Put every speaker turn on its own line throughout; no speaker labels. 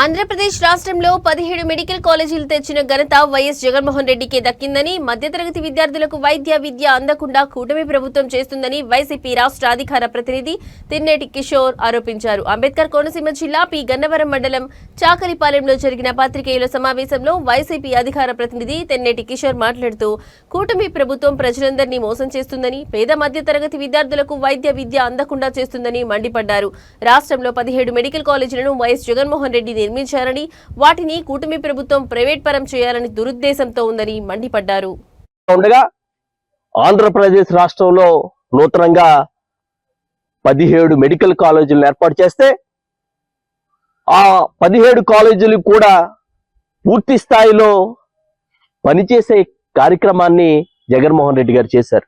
ఆంధ్రప్రదేశ్ రాష్ట్రంలో పదిహేడు మెడికల్ కాలేజీలు తెచ్చిన ఘనత వైఎస్ జగన్మోహన్ రెడ్డికే దక్కిందని మధ్యతరగతి విద్యార్థులకు వైద్య విద్య అందకుండా కూటమి ప్రభుత్వం చేస్తుందని వైసీపీ రాష్ట్ర అధికార ప్రతినిధి తిన్నేటి కిషోర్ ఆరోపించారు. అంబేద్కర్ కోనసీమ జిల్లా పి. గన్నవరం మండలం చాకలిపాలెంలో జరిగిన పాత్రికేయుల సమావేశంలో వైసీపీ అధికార ప్రతినిధి తెన్నేటి కిషోర్ మాట్లాడుతూ కూటమి ప్రభుత్వం ప్రజలందరినీ మోసం చేస్తుందని పేద మధ్యతరగతి విద్యార్థులకు వైద్య విద్య అందకుండా చేస్తుందని మండిపడ్డారు. రాష్ట్రంలో పదిహేడు మెడికల్ కాలేజీలను వైఎస్ జగన్మోహన్ రెడ్డి నిర్మించారని వాటిని కూటమి ప్రభుత్వం ప్రైవేట్ పరం చేయాలని దురుద్దేశంతో ఉందని మండిపడ్డారు.
ఉండగా ఆంధ్రప్రదేశ్ రాష్ట్రంలో నూతనంగా పదిహేడు మెడికల్ కాలేజీలను ఏర్పాటు చేస్తే ఆ పదిహేడు కాలేజీలు కూడా పూర్తి స్థాయిలో పనిచేసే కార్యక్రమాన్ని జగన్మోహన్ రెడ్డి గారు చేశారు.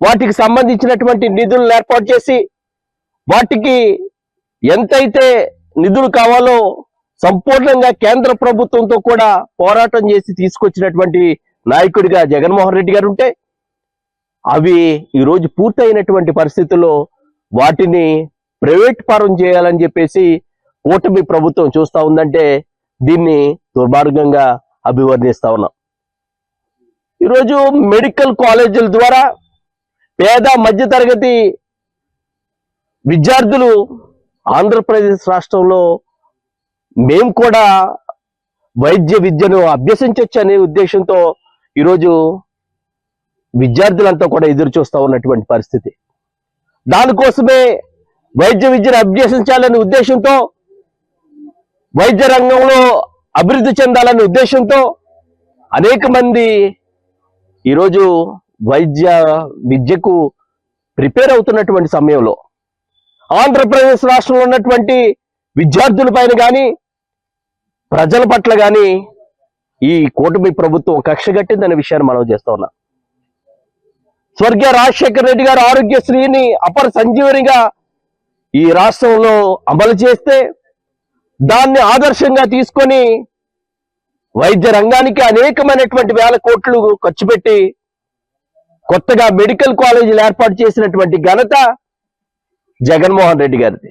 వాటికి సంబంధించినటువంటి నిధులను ఏర్పాటు చేసి వాటికి ఎంతైతే నిధులు కావాలో సంపూర్ణంగా కేంద్ర ప్రభుత్వంతో కూడా పోరాటం చేసి తీసుకొచ్చినటువంటి నాయకుడిగా జగన్మోహన్ రెడ్డి గారు ఉంటే అవి ఈరోజు పూర్తయినటువంటి పరిస్థితుల్లో వాటిని ప్రైవేట్ పరం చేయాలని చెప్పేసి కూటమి ప్రభుత్వం చూస్తా ఉందంటే దీన్ని దుర్మార్గంగా అభివర్ణిస్తా ఉన్నాం. ఈరోజు మెడికల్ కాలేజీల ద్వారా పేద మధ్యతరగతి విద్యార్థులు ఆంధ్రప్రదేశ్ రాష్ట్రంలో మేము కూడా వైద్య విద్యను అభ్యసించవచ్చు అనే ఉద్దేశంతో ఈరోజు విద్యార్థులంతా కూడా ఎదురు చూస్తూ ఉన్నటువంటి పరిస్థితి. దానికోసమే వైద్య విద్యను అభ్యసించాలనే ఉద్దేశంతో వైద్య రంగంలో అభివృద్ధి చెందాలనే ఉద్దేశంతో అనేక మంది ఈరోజు వైద్య విద్యకు ప్రిపేర్ అవుతున్నటువంటి సమయంలో ఆంధ్రప్రదేశ్ రాష్ట్రంలో ఉన్నటువంటి విద్యార్థుల పైన కానీ ప్రజల పట్ల కానీ ఈ కూటమి ప్రభుత్వం కక్ష కట్టిందనే విషయాన్ని మనం చేస్తా ఉన్నాం. స్వర్గీయ రాజశేఖర రెడ్డి గారు ఆరోగ్యశ్రీని అపర సంజీవనిగా ఈ రాష్ట్రంలో అమలు చేస్తే దాన్ని ఆదర్శంగా తీసుకొని వైద్య రంగానికి అనేకమైనటువంటి వేల కోట్లు ఖర్చు పెట్టి కొత్తగా మెడికల్ కాలేజీలు ఏర్పాటు చేసినటువంటి ఘనత జగన్మోహన్ రెడ్డి గారిది.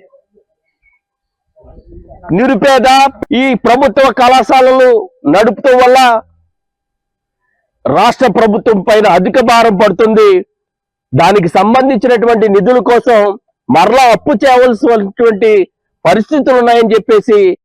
నిరుపేద ఈ ప్రభుత్వ కళాశాలలు నడుపుతూ వల్ల రాష్ట్ర ప్రభుత్వం పైన అధిక భారం పడుతుంది. దానికి సంబంధించినటువంటి నిధుల కోసం మరలా అప్పు చేయవలసినటువంటి పరిస్థితులు ఉన్నాయని చెప్పేసి